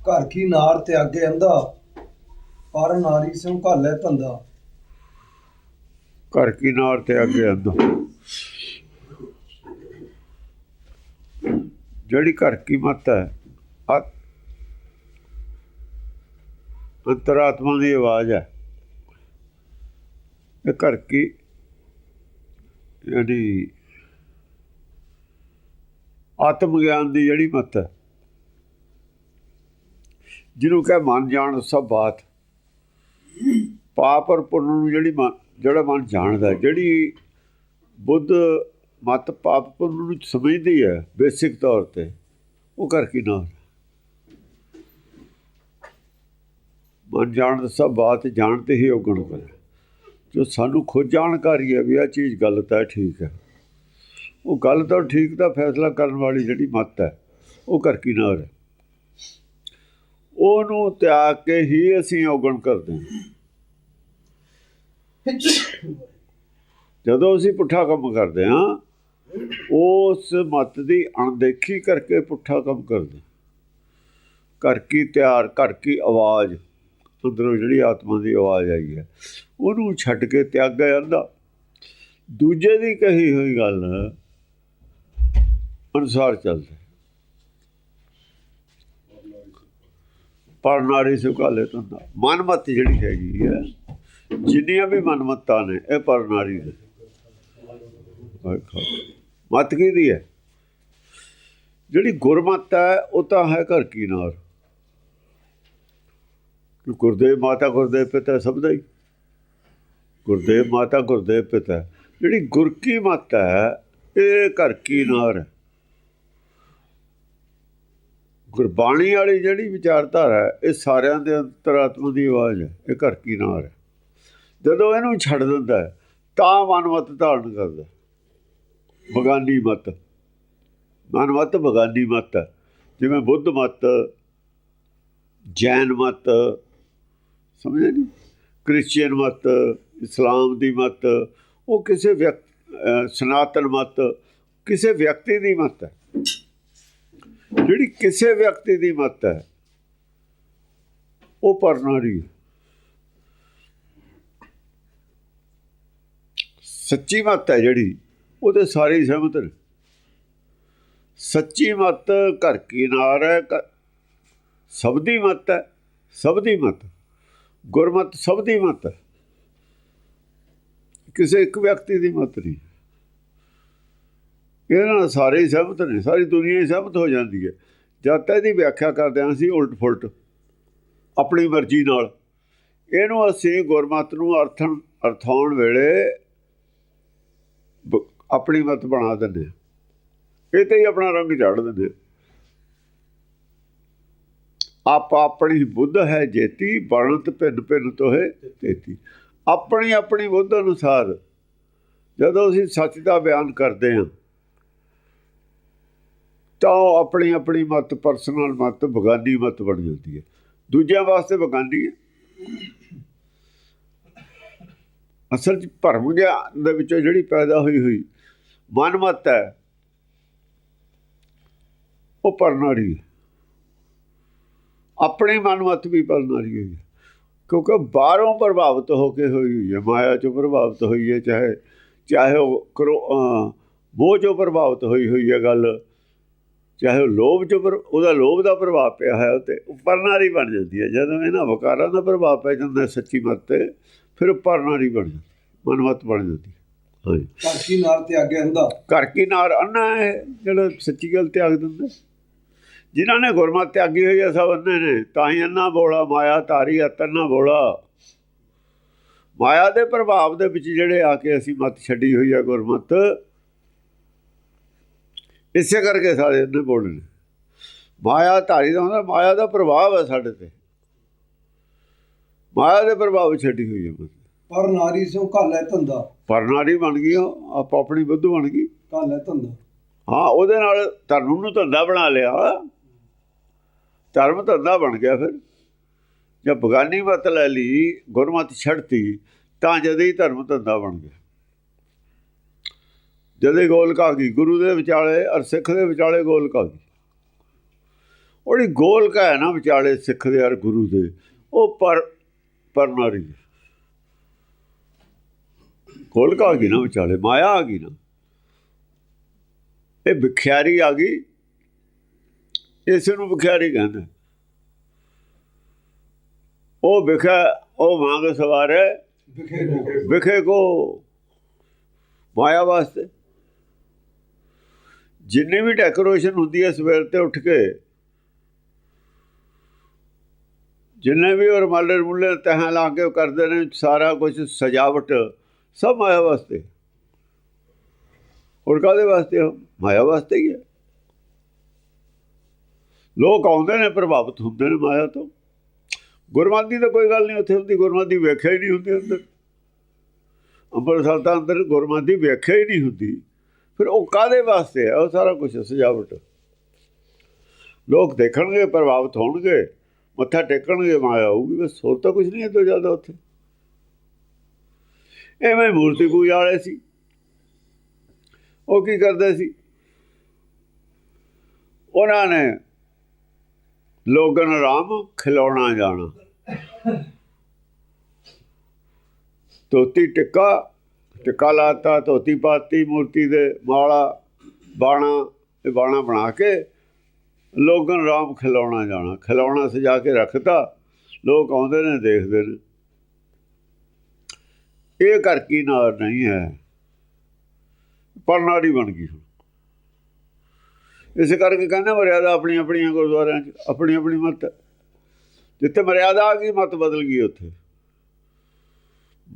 ਘਰ ਕੀ ਨਾਰ ਤੇ ਅੱਗੇ ਅੰਦਾ ਪਰ ਨਾਰੀ ਸਿਉ ਘਾਲੇ ਧੰਦਾ। ਘਰ ਕੀ ਨਾਰ ਤੇ ਅੱਗੇ ਅੰਦੋ ਜਿਹੜੀ ਘਰ ਕੀ ਮਤ ਹੈ ਆ ਅੰਤਰਾਤਮਾ ਦੀ ਆਵਾਜ਼ ਹੈ। ਇਹ ਘਰ ਕੀ ਜਿਹੜੀ ਆਤਮ ਗਿਆਨ ਦੀ ਜਿਹੜੀ ਮਤ ਹੈ। ਜਿਹਨੂੰ ਕਹੇ ਮਨ ਜਾਣ ਸਭ ਬਾਤ। ਪਾਪ ਔਰ ਪੁੰਨ ਨੂੰ ਜਿਹੜੀ ਮਨ ਜਿਹੜਾ ਮਨ ਜਾਣਦਾ ਜਿਹੜੀ ਬੁੱਧ ਮਤ ਪਾਪ ਪੁੰਨ ਨੂੰ ਸਮਝਦੀ ਹੈ, ਬੇਸਿਕ ਤੌਰ ਤੇ, ਉਹ ਕਰ ਕੀ ਨਾ ਮਨ ਜਾਣਦਾ ਸਭ ਬਾਤ, ਜਾਣ 'ਤੇ ਹੀ ਔਗਣ ਕਰੇ। ਜੋ ਸਾਨੂੰ ਖੁਦ ਜਾਣਕਾਰੀ ਹੈ ਵੀ ਆ ਚੀਜ਼ ਗਲਤ ਹੈ, ਠੀਕ ਹੈ। ਉਹ ਗਲਤ ਔਰ ਠੀਕ ਦਾ ਫੈਸਲਾ ਕਰਨ ਵਾਲੀ ਜਿਹੜੀ ਮਤ ਹੈ, ਉਹ ਕਰ ਕੀ ਨਾ ਹੈ? ਉਹਨੂੰ ਤਿਆਗ ਕੇ ਹੀ ਅਸੀਂ ਔਗਣ ਕਰਦੇ ਹਾਂ। ਜਦੋਂ ਅਸੀਂ ਪੁੱਠਾ ਕੰਮ ਕਰਦੇ ਹਾਂ, ਉਸ ਮਤ ਦੀ ਅਣਦੇਖੀ ਕਰਕੇ ਪੁੱਠਾ ਕੰਮ ਕਰਦੇ ਹਾਂ। ਘਰ ਕੀ ਤਿਆਰ, ਘਰ ਕੀ ਆਵਾਜ਼, ਅੰਦਰੋਂ ਜਿਹੜੀ ਆਤਮਾ ਦੀ ਆਵਾਜ਼ ਆਈ ਹੈ, ਉਹਨੂੰ ਛੱਡ ਕੇ ਤਿਆਗਿਆ ਜਾਂਦਾ। ਦੂਜੇ ਦੀ ਕਹੀ ਹੋਈ ਗੱਲ ਅਨੁਸਾਰ ਚੱਲਦਾ ਪਰ ਨਾਰੀ ਸੁਕਾਲੇ ਤੰਦਾ ਮਨਮਤ ਜਿਹੜੀ ਹੈਗੀ ਹੈ, ਜਿੰਨੀਆਂ ਵੀ ਮਨਮਤਾਂ ਨੇ, ਇਹ ਪਰ ਨਾਰੀ ਦੇ ਵੇਖੋ। ਮਤ ਕੀ ਦੀ ਹੈ? ਜਿਹੜੀ ਗੁਰਮਤ ਹੈ, ਉਹ ਤਾਂ ਹੈ ਘਰ ਕੀ ਨਾਰ ਗੁਰਦੇਵ ਮਾਤਾ, ਗੁਰਦੇਵ ਪਿਤਾ ਸਭ ਦਾ ਹੀ। ਗੁਰਦੇਵ ਮਾਤਾ, ਗੁਰਦੇਵ ਪਿਤਾ। ਜਿਹੜੀ ਗੁਰ ਕੀ ਮਤ ਹੈ, ਇਹ ਘਰ ਕੀ ਨਾਰ ਹੈ? ਗੁਰਬਾਣੀ ਵਾਲੀ ਜਿਹੜੀ ਵਿਚਾਰਧਾਰਾ ਹੈ ਇਹ ਸਾਰਿਆਂ ਦੇ ਅੰਤਰਾਤਮਾ ਦੀ ਆਵਾਜ਼ ਹੈ ਇਹ ਘਰ ਕੀ ਨਾਰ ਹੈ ਜਦੋਂ ਇਹਨੂੰ ਛੱਡ ਦਿੰਦਾ ਹੈ, ਤਾਂ ਮਨਮਤ ਧਾਰਨ ਕਰਦਾ ਹੈ। ਬਗਾਨੀ ਮਤ ਮਨਮਤ ਬਗਾਨੀ ਮਤ ਹੈ। ਜਿਵੇਂ ਬੁੱਧ ਮਤ ਜੈਨ ਮਤ ਸਮਝਿਆ ਨਹੀਂ ਕ੍ਰਿਸਚੀਅਨ ਮਤ ਇਸਲਾਮ ਦੀ ਮਤ ਉਹ ਕਿਸੇ ਵਿਅਕ- ਸਨਾਤਨ ਮਤ ਕਿਸੇ ਵਿਅਕਤੀ ਦੀ ਮਤ ਹੈ ਜਿਹੜੀ ਕਿਸੇ ਵਿਅਕਤੀ ਦੀ ਮਤ ਹੈ, ਉਹ ਪਰਨਾਰੀ ਹੈ ਸੱਚੀ ਮਤ ਹੈ ਜਿਹੜੀ ਉਹਦੇ ਸਾਰੇ ਸਹਿਮਤ ਨੇ। ਸੱਚੀ ਮਤ ਘਰ ਕੀ ਨਾਰ ਹੈ, ਘ- ਸਭ ਦੀ ਮਤ ਹੈ, ਸਭ ਦੀ ਮਤ। ਗੁਰਮਤ ਸਭ ਦੀ ਮਤ ਹੈ। ਕਿਸੇ ਇੱਕ ਵਿਅਕਤੀ ਦੀ ਮਤ ਨਹੀਂ। ਇਹਨਾਂ ਨਾਲ ਸਾਰੇ ਹੀ ਸਹਿਮਤ ਨੇ, ਸਾਰੀ ਦੁਨੀਆ ਹੀ ਸਹਿਮਤ ਹੋ ਜਾਂਦੀ ਹੈ ਜਦ ਤੱਕ ਇਹਦੀ ਵਿਆਖਿਆ ਕਰਦੇ ਹਾਂ ਅਸੀਂ ਉਲਟ ਫੁਲਟ, ਆਪਣੀ ਮਰਜ਼ੀ ਨਾਲ ਇਹਨੂੰ ਅਸੀਂ ਗੁਰਮਤ ਨੂੰ ਅਰਥਣ, ਅਰਥਾਉਣ ਵੇਲੇ ਬ- ਆਪਣੀ ਮਤ ਬਣਾ ਦਿੰਦੇ ਹਾਂ। ਇਹ ਤੇ ਹੀ ਆਪਣਾ ਰੰਗ ਝਾੜ ਦਿੰਦੇ ਹਾਂ। ਆਪ ਆਪਣੀ ਬੁੱਧ ਹੈ ਜੇਤੀ ਬਣਤ ਭਿੰਨ ਭਿੰਨ ਤੋਏ ਤੇਤੀ ਆਪਣੀ ਆਪਣੀ ਬੁੱਧ ਅਨੁਸਾਰ ਜਦੋਂ ਅਸੀਂ ਸੱਚ ਦਾ ਬਿਆਨ ਕਰਦੇ ਹਾਂ ਤਾਂ ਉਹ ਆਪਣੀ ਆਪਣੀ ਮਤ ਪਰਸਨਲ ਮਤ, ਬਗਾਨੀ ਮਤ ਬਣ ਜਾਂਦੀ ਹੈ। ਦੂਜਿਆਂ ਵਾਸਤੇ ਬਗਾਨੀ ਹੈ। ਅਸਲ 'ਚ ਭਰਮ ਗਿਆਨ ਦੇ ਵਿੱਚੋਂ ਜਿਹੜੀ ਪੈਦਾ ਹੋਈ ਹੋਈ ਮਨਮਤ ਹੈ, ਉਹ ਪਰਨਾਰੀ ਹੈ। ਆਪਣੀ ਮਨਮਤ ਵੀ ਪਰਨਾਰੀ ਹੋਈ ਹੈ। ਕਿਉਂਕਿ ਬਾਹਰੋਂ ਪ੍ਰਭਾਵਿਤ ਹੋ ਕੇ ਹੋਈ ਹੋਈ ਹੈ, ਮਾਇਆ ਚੋਂ ਪ੍ਰਭਾਵਿਤ ਹੋਈ ਹੈ, ਚਾਹੇ ਚਾਹੇ ਉਹ ਕਰੋ ਮੋਹ ਚੋਂ ਪ੍ਰਭਾਵਿਤ ਹੋਈ ਹੋਈ ਹੈ ਗੱਲ। ਚਾਹੇ ਲੋਭ ਚੋਂ ਪਰ ਉਹਦਾ ਲੋਭ ਦਾ ਪ੍ਰਭਾਵ ਪਿਆ ਹੈ ਉਹ ਤੇ ਉਹ ਪਰਨਾਰੀ ਬਣ ਜਾਂਦੀ ਹੈ। ਜਦੋਂ ਇਹਨਾਂ ਵਿਕਾਰਾਂ ਦਾ ਪ੍ਰਭਾਵ ਪੈ ਜਾਂਦਾ ਸੱਚੀ ਮਤ ਤੇ ਫਿਰ ਉਹ ਪਰਨਾਰੀ ਬਣ ਜਾਂਦੀ ਮਨਮਤ ਬਣ ਜਾਂਦੀ ਹਾਂਜੀ। ਘਰ ਕੀ ਨਾਰ ਤੇ ਅੱਗੇ ਅੰਦਾ ਘਰ ਕੀ ਨਾਰ ਅੰਨਾ ਹੈ ਜਿਹੜਾ ਸੱਚੀ ਗੱਲ ਤਿਆਗ ਦਿੰਦਾ ਜਿਨ੍ਹਾਂ ਨੇ ਗੁਰਮਤਿ ਤਿਆਗੀ ਹੋਈ ਹੈ ਸਭ ਅੰਨੇ ਨੇ। ਤਾਂ ਹੀ ਅੰਨਾ ਬੋਲਾ ਮਾਇਆ ਧਾਰੀ ਅਤਨਾ ਬੋਲਾ। ਮਾਇਆ ਦੇ ਪ੍ਰਭਾਵ ਦੇ ਵਿੱਚ ਜਿਹੜੇ ਆ ਕੇ ਅਸੀਂ ਮਤ ਛੱਡੀ ਹੋਈ ਹੈ ਗੁਰਮਤ ਇਸੇ ਕਰਕੇ ਸਾਰੇ ਅੰਨੇ ਬੋਲੇ ਨੇ। ਮਾਇਆ ਧਾਰੀ ਦਾ ਹੁੰਦਾ ਮਾਇਆ ਦਾ ਪ੍ਰਭਾਵ ਹੈ ਸਾਡੇ ਤੇ। ਮਾਇਆ ਦੇ ਪ੍ਰਭਾਵ ਛੱਡੀ ਹੋਈ ਹੈ ਪਰ ਨਾਰੀ ਸਿਉ ਘਾਲੇ ਧੰਦਾ। ਪਰਨਾਰੀ ਬਣ ਗਈ ਆਪ ਆਪਣੀ ਬੁੱਧ ਬਣ ਗਈ। ਘਾਲੇ ਧੰਦਾ। ਹਾਂ ਉਹਦੇ ਨਾਲ ਧਰਮ ਨੂੰ ਧੰਦਾ ਬਣਾ ਲਿਆ। ਧਰਮ ਧੰਦਾ ਬਣ ਗਿਆ ਫਿਰ। ਜਦ ਬਗਾਨੀ ਮਤ ਲੈ ਲਈ ਗੁਰਮਤ ਛੱਡਤੀ ਤਾਂ ਜਦੇ ਹੀ ਧਰਮ ਧੰਦਾ ਬਣ ਗਿਆ। ਜਦੇ ਗੋਲਕ ਆ ਗਈ ਗੁਰੂ ਦੇ ਵਿਚਾਲੇ ਔਰ ਸਿੱਖ ਦੇ ਵਿਚਾਲੇ ਗੋਲਕ ਆ ਗਈ। ਉਹਦੀ ਗੋਲਕਾ ਹੈ ਨਾ ਵਿਚਾਲੇ ਸਿੱਖ ਦੇ ਔਰ ਗੁਰੂ ਦੇ ਉਹ ਪਰ ਪਰਨਾਰੀ ਗੋਲਕਾ ਆ ਗਈ ਨਾ ਵਿਚਾਲੇ ਮਾਇਆ ਆ ਗਈ ਨਾ। ਇਹ ਵਿਖਿਆਰੀ ਆ ਗਈ। ਇਸ ਨੂੰ ਵਿਖਿਆਰੀ ਕਹਿੰਦੇ। ਉਹ ਵਿਖਿਆ ਉਹ ਵਾਂਗ ਸਵਾਰ। ਹੈ ਵਿਖੇ ਵਿਖੇ ਵਿਖੇ ਕੋ। ਮਾਇਆ ਵਾਸਤੇ। ਜਿੰਨੀ ਵੀ ਡੈਕੋਰੇਸ਼ਨ ਹੁੰਦੀ ਹੈ ਸਵੇਰ ਤੇ ਉੱਠ ਕੇ, ਜਿੰਨੇ ਵੀ ਔਰ ਮਾਲੇ ਮੁੱਲੇ ਤਹਾਂ ਲਾ ਕੇ ਕਰਦੇ ਨੇ, ਸਾਰਾ ਕੁਝ ਸਜਾਵਟ, ਸਭ ਮਾਇਆ ਵਾਸਤੇ। ਹੋਰ ਕਾਦੇ ਵਾਸਤੇ? ਮਾਇਆ ਵਾਸਤੇ ਹੀ ਹੈ। ਲੋਕ ਆਉਂਦੇ ਨੇ, ਪ੍ਰਭਾਵਿਤ ਹੁੰਦੇ ਨੇ ਮਾਇਆ ਤੋਂ। ਗੁਰਮਤਿ ਦੀ ਤਾਂ ਕੋਈ ਗੱਲ ਨਹੀਂ ਉੱਥੇ ਹੁੰਦੀ ਗੁਰਮਤਿ ਵੇਖਿਆ ਹੀ ਨਹੀਂ ਹੁੰਦੀ ਅੰਦਰ। ਅੰਮ੍ਰਿਤਸਰ ਤਾਂ ਅੰਦਰ ਗੁਰਮਤਿ ਵੇਖਿਆ ਹੀ ਨਹੀਂ ਹੁੰਦੀ। ਫਿਰ ਉਹ ਕਾਦੇ ਵਾਸਤੇ ਹੈ? ਉਹ ਸਾਰਾ ਕੁਝ ਸਜਾਵਟ। ਲੋਕ ਦੇਖਣਗੇ, ਪ੍ਰਭਾਵਿਤ ਹੋਣਗੇ, ਮੱਥਾ ਟੇਕਣਗੇ, ਮਾਇਆ ਹੋਊਗੀ ਬਸ ਹੋਰ ਤਾਂ ਕੁਝ ਨਹੀਂ ਹੈ ਤੋਂ ਜ਼ਿਆਦਾ ਉੱਥੇ। ਐਵੇਂ ਮੂਰਤੀ ਪੂਜਾ ਵਾਲੇ ਸੀ। ਉਹ ਕੀ ਕਰਦੇ ਸੀ? ਉਹਨਾਂ ਨੇ ਲੋਗਨ ਨੂੰ ਰਾਮ ਖਿਲਾਉਣਾ ਜਾਣਾ। ਧੋਤੀ ਟਿੱਕਾ ਟਿੱਕਾ ਲਾਤਾ, ਧੋਤੀ ਪਾਤੀ, ਮੂਰਤੀ ਦੇ ਮਾਲਾ ਬਾਣਾ, ਇਹ ਬਾਣਾ ਬਣਾ ਕੇ ਲੋਕਾਂ ਨੂੰ ਰਾਮ ਖਿਲਾਉਣਾ ਜਾਣਾ, ਖਿਲਾਉਣਾ ਸਜਾ ਕੇ ਰੱਖਤਾ। ਲੋਕ ਆਉਂਦੇ ਨੇ, ਦੇਖਦੇ ਨੇ। ਇਹ ਘਰ ਕੀ ਨਾਰ ਨਹੀਂ ਹੈ। ਪਰਨਾੜੀ ਬਣ ਗਈ ਹੁਣ। ਇਸੇ ਕਰਕੇ ਕਹਿੰਦੇ ਮਰਿਆਦਾ ਆਪਣੀ ਆਪਣੀਆਂ ਗੁਰਦੁਆਰਿਆਂ 'ਚ ਆਪਣੀ ਆਪਣੀ ਮਤ। ਜਿੱਥੇ ਮਰਿਆਦਾ ਆ ਗਈ, ਮਤ ਬਦਲ ਗਈ ਉੱਥੇ।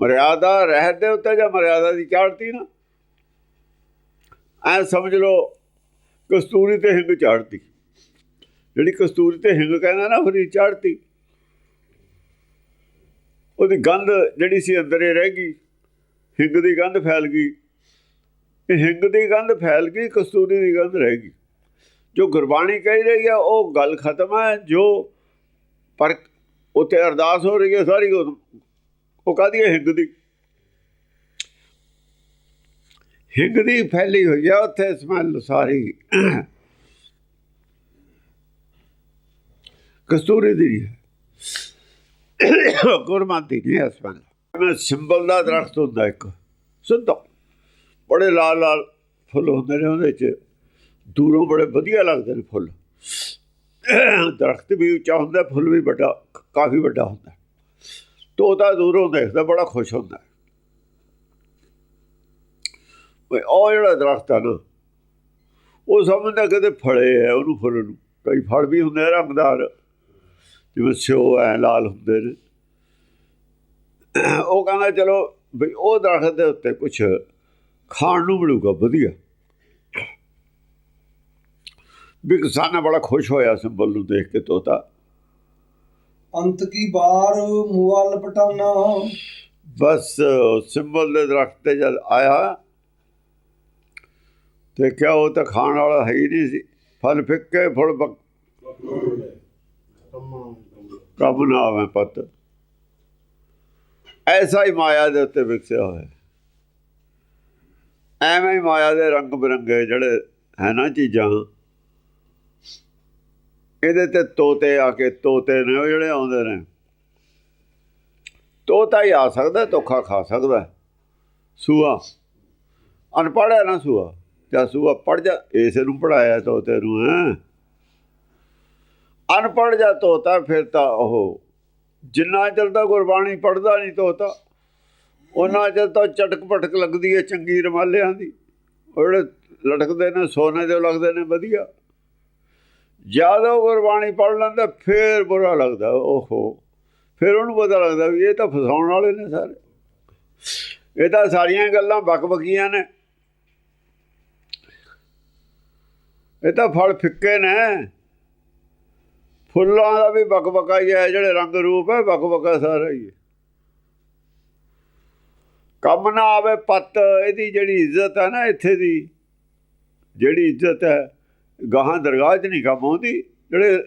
ਮਰਿਆਦਾ ਰਹਿਤ ਦੇ ਉੱਤੇ ਜਾਂ ਮਰਿਆਦਾ ਦੀ ਚਾੜਤੀ ਨਾ? ਐ ਸਮਝ ਲਓ, ਕਸਤੂਰੀ ਤੇ ਹਿੰਗ ਚਾੜਤੀ। ਜਿਹੜੀ ਕਸਤੂਰੀ ਤੇ ਹਿੰਗ ਕਹਿੰਦਾ ਨਾ ਫਿਰ ਚਾੜਤੀ। ਉਹਦੀ ਗੰਧ ਜਿਹੜੀ ਸੀ ਅੰਦਰੇ ਰਹਿ ਗਈ, ਹਿੰਗ ਦੀ ਗੰਧ ਫੈਲ ਗਈ। ਇਹ ਹਿੰਗ ਦੀ ਗੰਧ ਫੈਲ ਗਈ, ਕਸਤੂਰੀ ਦੀ ਗੰਧ ਰਹਿ ਗਈ। ਜੋ ਗੁਰਬਾਣੀ ਕਹਿ ਰਹੀ ਹੈ ਉਹ ਗੱਲ ਖਤਮ ਹੈ ਜੋ ਪਰ ਉੱਥੇ ਅਰਦਾਸ ਹੋ ਰਹੀ ਹੈ, ਸਾਰੀ ਉਹ ਉਹ ਕਾਹਦੀ ਹੈ ਹਿੰਗ ਦੀ? ਹਿੰਗ ਦੀ ਫੈਲੀ ਹੋਈ ਹੈ ਉੱਥੇ ਸਮੈਲ ਸਾਰੀ। ਕਸਤੂਰੀ ਦੀ ਹੈ। ਗੁਰਮਤਿ ਦੀ ਹੈ ਸਮੈਲ ਸਿੰਬਲ ਦਾ ਦਰਖਤ ਹੁੰਦਾ ਇੱਕ, ਸਿੱਧਾ। ਬੜੇ ਲਾਲ ਲਾਲ ਫੁੱਲ ਹੁੰਦੇ ਨੇ ਉਹਦੇ ਚ। ਦੂਰੋਂ ਬੜੇ ਵਧੀਆ ਲੱਗਦੇ ਨੇ ਫੁੱਲ। ਦਰਖਤ ਵੀ ਉੱਚਾ ਹੁੰਦਾ, ਫੁੱਲ ਵੀ ਵੱਡਾ, ਕਾਫੀ ਵੱਡਾ ਹੁੰਦਾ। ਤੋਤਾ ਦੂਰੋਂ ਦੇਖਦਾ, ਬੜਾ ਖੁਸ਼ ਹੁੰਦਾ। ਓਏ ਉਹ ਜਿਹੜਾ ਦਰਖਤ ਆ ਨਾ, ਉਹ ਸਮਝਦਾ ਕਦੇ ਫਲੇ ਹੈ ਉਹਨੂੰ ਫੁੱਲ ਨੂੰ। ਕਈ ਫਲ ਵੀ ਹੁੰਦੇ ਰੰਗਦਾਰ, ਜਿਵੇਂ ਸਿਓ ਐ ਲਾਲ ਹੁੰਦੇ ਨੇ। ਉਹ ਕਹਿੰਦਾ ਚਲੋ ਵੀ ਉਹ ਦਰਖਤ ਦੇ ਉੱਤੇ ਕੁਝ ਖਾਣ ਨੂੰ ਮਿਲੂਗਾ, ਵਧੀਆ। ਵੀ ਕਿਸਾਨ ਬੜਾ ਖੁਸ਼ ਹੋਇਆ ਸਿੰਬਲ ਨੂੰ ਦੇਖ ਕੇ ਤੋਤਾ। ਅੰਤ ਕੀ ਬਾਰ ਮੂਆ ਲਪਟਾਨਾ? ਬਸ ਸਿੰਬਲ ਦੇ ਦਰਖਤ ਤੇ ਜਦ ਆਇਆ, ਤੇ ਕਿਹਾ ਉਹ ਤਾਂ ਖਾਣ ਵਾਲਾ ਹੈ ਹੀ ਨਹੀਂ ਸੀ। ਫਲ ਫਿੱਕੇ, ਫੁੱਲ ਬਕ ਕੰਮ ਨਾ ਆਵੇ ਪਤ। ਐਸਾ ਹੀ ਮਾਇਆ ਦੇ ਉੱਤੇ ਵਿਕਸਿਆ ਹੋਇਆ। ਐਵੇਂ ਹੀ ਮਾਇਆ ਦੇ ਰੰਗ ਬਿਰੰਗੇ ਜਿਹੜੇ ਹੈ ਨਾ ਚੀਜ਼ਾਂ ਇਹਦੇ ਤੇ ਤੋਤੇ ਆ ਕੇ ਤੋਤੇ ਨੇ, ਉਹ ਜਿਹੜੇ ਆਉਂਦੇ ਨੇ। ਤੋਤਾ ਹੀ ਆ ਸਕਦਾ, ਧੋਖਾ ਖਾ ਸਕਦਾ। ਸੂਆ, ਅਨਪੜ੍ਹ ਹੈ ਨਾ ਸੂਆ? ਜਾਂ ਸੂਆ ਪੜ ਜਾ, ਇਸ ਨੂੰ ਪੜਾਇਆ ਤੋਤੇ ਨੂੰ, ਹੈ? ਅਨਪੜ੍ਹ ਜਾ ਤੋਤਾ, ਫਿਰ ਤਾਂ ਉਹ ਜਿੰਨਾ ਚਿਰ ਤਾਂ ਗੁਰਬਾਣੀ ਪੜਦਾ ਨਹੀਂ ਤੋਤਾ, ਉਹਨਾਂ ਚਿਰ ਤਾਂ ਚਟਕ ਪਟਕ ਲੱਗਦੀ ਹੈ ਚੰਗੀ ਰਮਾਲਿਆਂ ਦੀ। ਉਹ ਜਿਹੜੇ ਲਟਕਦੇ ਨੇ, ਸੋਨੇ ਦੇ ਲੱਗਦੇ ਨੇ, ਵਧੀਆ। ਜ਼ਿਆਦਾ ਗੁਰਬਾਣੀ ਪੜ ਲੈਂਦਾ, ਫੇਰ ਬੁਰਾ ਲੱਗਦਾ, ਓਹੋ। ਫਿਰ ਉਹਨੂੰ ਪਤਾ ਲੱਗਦਾ ਵੀ ਇਹ ਤਾਂ ਫਸਾਉਣ ਵਾਲੇ ਨੇ ਸਾਰੇ। ਇਹ ਤਾਂ ਸਾਰੀਆਂ ਗੱਲਾਂ ਬਕਬਕੀਆਂ ਨੇ। ਇਹ ਤਾਂ ਫਲ ਫਿੱਕੇ ਨੇ। ਫੁੱਲਾਂ ਦਾ ਵੀ ਬਕਬਕਾ ਹੀ ਹੈ, ਜਿਹੜੇ ਰੰਗ ਰੂਪ ਹੈ, ਬਕਬਕਾ ਸਾਰਾ ਹੀ ਹੈ। ਕੰਮ ਨਾ ਆਵੇ ਪੱਤ, ਇਹਦੀ ਜਿਹੜੀ ਇੱਜ਼ਤ ਹੈ ਨਾ, ਇੱਥੇ ਦੀ, ਜਿਹੜੀ ਇੱਜ਼ਤ ਹੈ ਗਾਹਾਂ ਦਰਗਾਹ 'ਚ ਨਹੀਂ ਕੰਮ ਆਉਂਦੀ, ਜਿਹੜੇ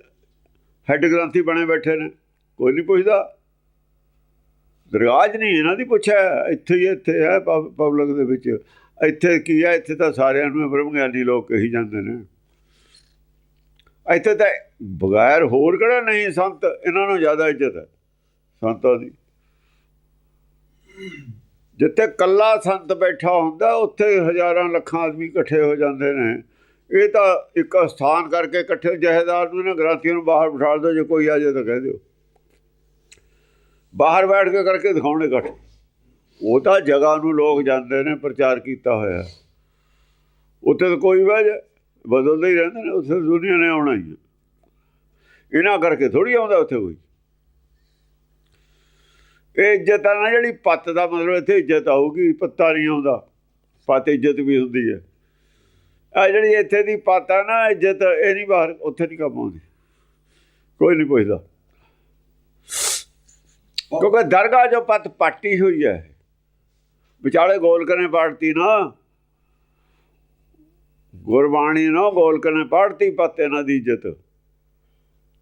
ਹੈੱਡ ਗ੍ਰੰਥੀ ਬਣੇ ਬੈਠੇ ਨੇ, ਕੋਈ ਨਹੀਂ ਪੁੱਛਦਾ। ਦਰਗਾਹ 'ਚ ਨਹੀਂ ਇਹਨਾਂ ਦੀ ਪੁੱਛਿਆ, ਇੱਥੇ ਹੀ ਇੱਥੇ ਹੈ ਪਬਲਿਕ ਦੇ ਵਿੱਚ। ਇੱਥੇ ਕੀ ਹੈ ਇੱਥੇ ਤਾਂ ਸਾਰਿਆਂ ਨੂੰ ਬ੍ਰਹਮ ਗਿਆਨੀ ਲੋਕ ਕਹੀ ਜਾਂਦੇ ਨੇ। ਇੱਥੇ ਤਾਂ ਬਗੈਰ ਹੋਰ ਕਿਹੜਾ ਨਹੀਂ ਸੰਤ, ਇਹਨਾਂ ਨੂੰ ਜ਼ਿਆਦਾ ਇੱਜ਼ਤ ਹੈ, ਸੰਤਾਂ ਦੀ। ਜਿੱਥੇ ਕੱਲਾ ਸੰਤ ਬੈਠਾ ਹੁੰਦਾ, ਉੱਥੇ ਹਜ਼ਾਰਾਂ ਲੱਖਾਂ ਆਦਮੀ ਇਕੱਠੇ ਹੋ ਜਾਂਦੇ ਨੇ। ਇਹ ਤਾਂ ਇੱਕ ਸਥਾਨ ਕਰਕੇ ਇਕੱਠੇ ਜਹੇਦਾਰ ਨੂੰ ਨਾ ਗ੍ਰਾਂਥੀਆਂ ਨੂੰ ਬਾਹਰ ਬਿਠਾ ਦਿਓ, ਜੇ ਕੋਈ ਆ ਜਾਏ ਤਾਂ ਕਹਿ ਦਿਓ। ਬਾਹਰ ਬੈਠ ਕੇ ਕਰਕੇ ਦਿਖਾਉਣੇ ਇਕੱਠ। ਉਹ ਤਾਂ ਜਗ੍ਹਾ ਨੂੰ ਲੋਕ ਜਾਂਦੇ ਨੇ, ਪ੍ਰਚਾਰ ਕੀਤਾ ਹੋਇਆ। ਉੱਥੇ ਤਾਂ ਕੋਈ ਵਜ ਬਦਲਦੇ ਹੀ ਰਹਿੰਦੇ ਨੇ, ਉੱਥੇ ਦੁਨੀਆ ਨੇ ਆਉਣਾ ਹੀ ਹੈ। ਇਹਨਾਂ ਕਰਕੇ ਥੋੜੀ ਆਉਂਦਾ ਉੱਥੇ ਕੋਈ। ਇਹ ਇੱਜ਼ਤ ਆ ਨਾ ਜਿਹੜੀ ਪੱਤ ਦਾ ਮਤਲਬ ਇੱਥੇ ਇੱਜ਼ਤ ਆਊਗੀ, ਪੱਤਾ ਨਹੀਂ ਆਉਂਦਾ। ਪੱਤ ਇੱਜ਼ਤ ਵੀ ਹੁੰਦੀ ਹੈ। ਆ ਜਿਹੜੀ ਇੱਥੇ ਦੀ ਪੱਤ ਆ ਨਾ, ਇੱਜ਼ਤ ਇਹ ਨਹੀਂ ਬਾਹਰ ਉੱਥੇ ਨਹੀਂ ਕੰਮ ਆਉਂਦੀ। ਕੋਈ ਨਹੀਂ ਪੁੱਛਦਾ। ਕਿਉਂਕਿ ਦਰਗਾਹ ਜੋ ਪੱਤ ਪਾਟੀ ਹੋਈ ਹੈ। ਵਿਚਾਲੇ ਗੋਲ ਕਨੇ ਪਾੜਤੀ ਨਾ। ਗੁਰਬਾਣੀ ਨਾ ਗੋਲ ਕਨੇ ਪਾੜਤੀ, ਪੱਤ ਇਹਨਾਂ ਦੀ ਇੱਜ਼ਤ।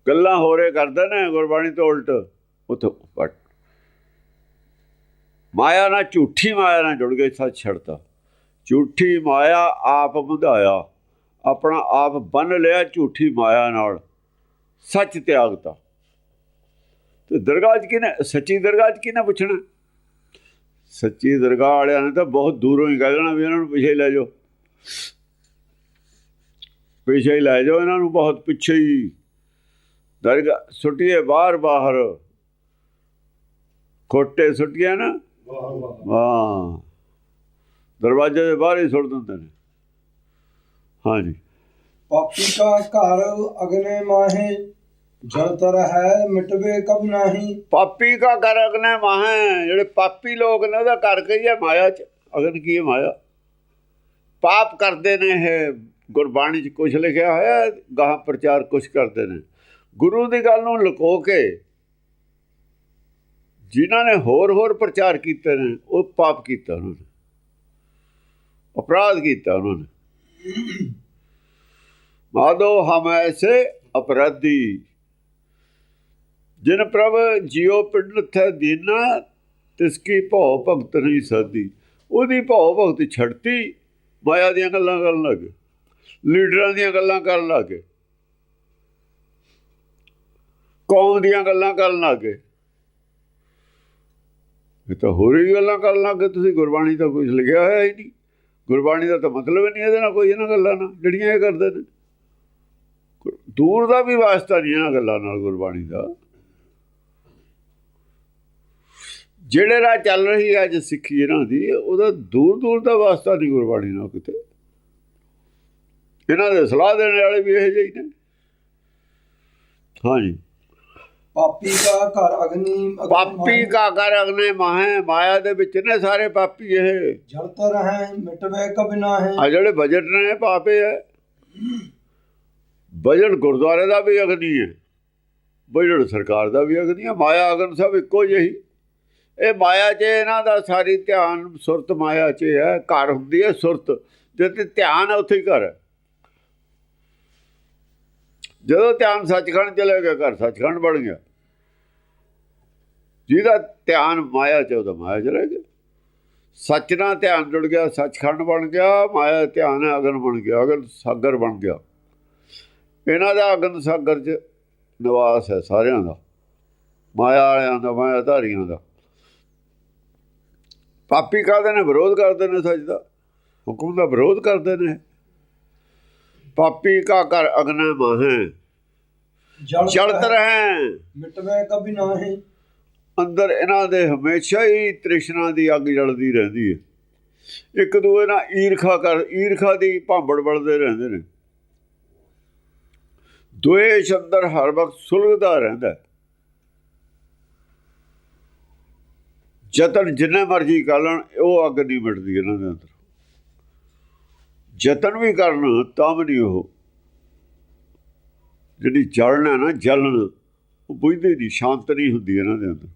ਗੱਲਾਂ ਹੋਰੇ ਕਰਦੇ ਨੇ, ਗੁਰਬਾਣੀ ਤੋਂ ਉਲਟ। ਉਥੋਂ ਪਟ। ਮਾਇਆ ਨਾਲ ਝੂਠੀ ਮਾਇਆ ਨਾਲ ਜੁੜ ਗਏ ਸੱਚ ਛੱਡਤਾ। ਝੂਠੀ ਮਾਇਆ ਆਪ ਵਧਾਇਆ। ਆਪਣਾ ਆਪ ਬੰਨ ਲਿਆ ਝੂਠੀ ਮਾਇਆ ਨਾਲ। ਸੱਚ ਤਿਆਗਤਾ ਤੇ। ਦਰਗਾਹ 'ਚ ਕਿਨੇ ਸੱਚੀ ਦਰਗਾਹ 'ਚ ਕਿਨੇ ਪੁੱਛਣਾ? ਸੱਚੀ ਦਰਗਾਹ ਵਾਲਿਆਂ ਨੇ ਤਾਂ ਬਹੁਤ ਦੂਰੋਂ ਹੀ ਕਹਿ ਦੇਣਾ ਵੀ ਇਹਨਾਂ ਨੂੰ ਪਿੱਛੇ ਲੈ ਜਾਓ। ਪਿੱਛੇ ਲੈ ਜਾਓ ਇਹਨਾਂ ਨੂੰ ਬਹੁਤ ਪਿੱਛੇ ਹੀ। ਦਰਗਾਹ ਸੁੱਟੀਏ ਬਾਹਰ ਬਾਹਰ। ਖੋਟੇ ਸੁੱਟੀਆਂ ਨਾ। ਵਾਹ ਵਾਹ ਦਰਵਾਜ਼ੇ ਦੇ ਬਾਹਰ ਹੀ ਸੁੱਟ ਦਿੰਦੇ ਨੇ। ਹਾਂਜੀ। ਪਾਪੀ ਕਾ ਘਰ ਅਗਨੇ ਮਾਹੇ ਜਲਤਰ ਹੈ ਮਿਟਵੇ ਕਬ ਨਾਹੀ। ਪਾਪੀ ਕਾ ਕਰ ਅਗਨੇ ਮਾਹੇ ਜਿਹੜੇ ਪਾਪੀ ਲੋਕ ਨੇ ਉਹਦਾ ਕਰ ਕੇ ਹੀ? ਮਾਇਆ ਚ। ਅਗਨ ਕੀ ਹੈ ਮਾਇਆ? ਪਾਪ ਕਰਦੇ ਨੇ ਇਹ ਗੁਰਬਾਣੀ ਚ ਕੁਝ ਲਿਖਿਆ ਹੋਇਆ ਗਾਹ ਪ੍ਰਚਾਰ ਕੁਝ ਕਰਦੇ ਨੇ। ਗੁਰੂ ਦੀ ਗੱਲ ਨੂੰ ਲੁਕੋ ਕੇ ਜਿਨ੍ਹਾਂ ਨੇ ਹੋਰ ਹੋਰ ਪ੍ਰਚਾਰ ਕੀਤੇ ਨੇ ਉਹ ਪਾਪ ਕੀਤਾ ਉਹਨਾਂ ਨੇ। ਅਪਰਾਧ ਕੀਤਾ ਉਹਨਾਂ ਨੇ। ਮਾਦੋ ਹਮ ਐਸੇ ਅਪਰਾਧੀ, ਜਿਨ ਪ੍ਰਭ ਜਿਉ ਪਿੰਡ ਥੈ ਦੀਨਾ ਤਿਸ ਕੀ ਭਉ ਭਗਤ ਨਹੀਂ ਸਾਦੀ ਉਹਦੀ ਭਉ ਭਗਤ ਛੱਡਤੀ, ਮਾਇਆ ਦੀਆਂ ਗੱਲਾਂ ਕਰਨ ਲੱਗੇ, ਲੀਡਰਾਂ ਦੀਆਂ ਗੱਲਾਂ ਕਰਨ ਲੱਗੇ, ਕੌਮ ਦੀਆਂ ਗੱਲਾਂ ਕਰਨ ਲੱਗੇ। ਇਹ ਤਾਂ ਹੋਰ ਹੀ ਗੱਲਾਂ ਕਰਨ ਲੱਗੇ, ਤੁਸੀਂ ਗੁਰਬਾਣੀ ਤਾਂ ਕੁਝ ਲਿਖਿਆ ਹੋਇਆ ਹੀ ਨਹੀਂ। ਗੁਰਬਾਣੀ ਦਾ ਤਾਂ ਮਤਲਬ ਨਹੀਂ ਇਹਦੇ ਨਾਲ ਕੋਈ ਇਹਨਾਂ ਗੱਲਾਂ ਨਾਲ, ਜਿਹੜੀਆਂ ਇਹ ਕਰਦੇ ਨੇ। ਦੂਰ ਦਾ ਵੀ ਵਾਸਤਾ ਨਹੀਂ ਇਹਨਾਂ ਗੱਲਾਂ ਨਾਲ ਗੁਰਬਾਣੀ ਦਾ। ਜਿਹੜੇ ਰਾਹ ਚੱਲ ਰਹੀ ਹੈ ਅੱਜ ਸਿੱਖੀ ਇਹਨਾਂ ਦੀ, ਉਹਦਾ ਦੂਰ ਦੂਰ ਦਾ ਵਾਸਤਾ ਨਹੀਂ ਗੁਰਬਾਣੀ ਨਾਲ ਕਿਤੇ। ਇਹਨਾਂ ਦੇ ਸਲਾਹ ਦੇਣ ਵਾਲੇ ਵੀ ਇਹੋ ਜਿਹੇ ਹੀ ਨੇ। ਹਾਂਜੀ। ਪਾਪੀ ਕਾ ਘਰ ਅਗਨੀ ਪਾਪੀ ਕਾ ਕਰ ਅਗਨੇ ਮਾਹੇ ਮਾਇਆ ਦੇ ਵਿੱਚ ਨੇ ਸਾਰੇ ਪਾਪੀ ਇਹ। ਜਲਤਰ ਹੈ ਮਿਟਵੇ ਕਬ ਨਾਹੇ। ਆ ਜਿਹੜੇ ਬਜਟ ਨੇ ਪਾਪੇ ਹੈ। ਬਜਟ ਗੁਰਦੁਆਰੇ ਦਾ ਵੀ ਅਗਨੀ ਹੈ ਬਜਟ ਸਰਕਾਰ ਦਾ ਵੀ ਅਗਨੀ ਹੈ ਮਾਇਆ ਅਗਨ ਸਭ ਇੱਕੋ ਜਿਹੀ ਇਹ ਮਾਇਆ 'ਚ ਇਹਨਾਂ ਦਾ ਸਾਰੀ ਧਿਆਨ ਸੁਰਤ ਮਾਇਆ 'ਚ ਹੈ ਘਰ ਹੁੰਦੀ ਹੈ ਸੁਰਤ। ਜਿੱਥੇ ਧਿਆਨ ਹੈ ਉੱਥੇ ਹੀ ਘਰ ਹੈ। ਜਦੋਂ ਧਿਆਨ ਸੱਚਖੰਡ ਚਲੇ ਗਿਆ ਘਰ ਸੱਚਖੰਡ ਬਣ ਗਿਆ। ਜਿਹਦਾ ਧਿਆਨ ਮਾਇਆ 'ਚ ਉਹਦਾ ਮਾਇਆ 'ਚ ਰਹਿ ਗਿਆ। ਸੱਚ ਨਾਲ ਧਿਆਨ ਜੁੜ ਗਿਆ ਸੱਚਖੰਡ ਬਣ ਗਿਆ ਮਾਇਆ ਧਿਆਨ ਹੈ ਅਗਨ ਬਣ ਗਿਆ ਅਗਨ ਸਾਗਰ ਬਣ ਗਿਆ। ਇਹਨਾਂ ਦਾ ਅਗਨ ਸਾਗਰ 'ਚ ਨਿਵਾਸ ਹੈ ਸਾਰਿਆਂ ਦਾ ਮਾਇਆ ਵਾਲਿਆਂ ਦਾ ਮਾਇਆ ਧਾਰੀਆਂ ਦਾ। ਪਾਪੀ ਕਾਹਦੇ ਨੇ? ਵਿਰੋਧ ਕਰਦੇ ਨੇ ਸੱਚ ਦਾ। ਹੁਕਮ ਦਾ ਵਿਰੋਧ ਕਰਦੇ ਨੇ। ਪਾਪੀ ਕਾ ਕਰ ਅਗਨ ਮਾਹੇ ਜਲਤ ਰਹੇ ਮਿਟਵੇ ਕਬ ਨਾਹੀ। ਅੰਦਰ ਇਹਨਾਂ ਦੇ ਹਮੇਸ਼ਾ ਹੀ ਤ੍ਰਿਸ਼ਨਾ ਦੀ ਅੱਗ ਜਲਦੀ ਰਹਿੰਦੀ ਹੈ। ਇੱਕ ਦੂਏ ਨਾਲ ਈਰਖਾ ਕਰ, ਈਰਖਾ ਦੀ ਭਾਂਬੜ ਬਲਦੇ ਰਹਿੰਦੇ ਨੇ। ਦੁਏਸ਼ ਅੰਦਰ ਹਰ ਵਕਤ ਸੁਲਗਦਾ ਰਹਿੰਦਾ ਯਤਨ ਜਿੰਨੇ ਮਰਜ਼ੀ ਕਰ ਲੈਣ, ਉਹ ਅੱਗ ਨਹੀਂ ਮਿਟਦੀ ਇਹਨਾਂ ਦੇ ਅੰਦਰ। ਯਤਨ ਵੀ ਕਰਨ, ਤਾਂ ਵੀ ਨਹੀਂ ਉਹ। ਜਿਹੜੀ ਜਲਣ ਹੈ ਨਾ, ਜਲਣ, ਉਹ ਬੁਝਦੀ ਨਹੀਂ, ਸ਼ਾਂਤ ਨਹੀਂ ਹੁੰਦੀ ਇਹਨਾਂ ਦੇ ਅੰਦਰ।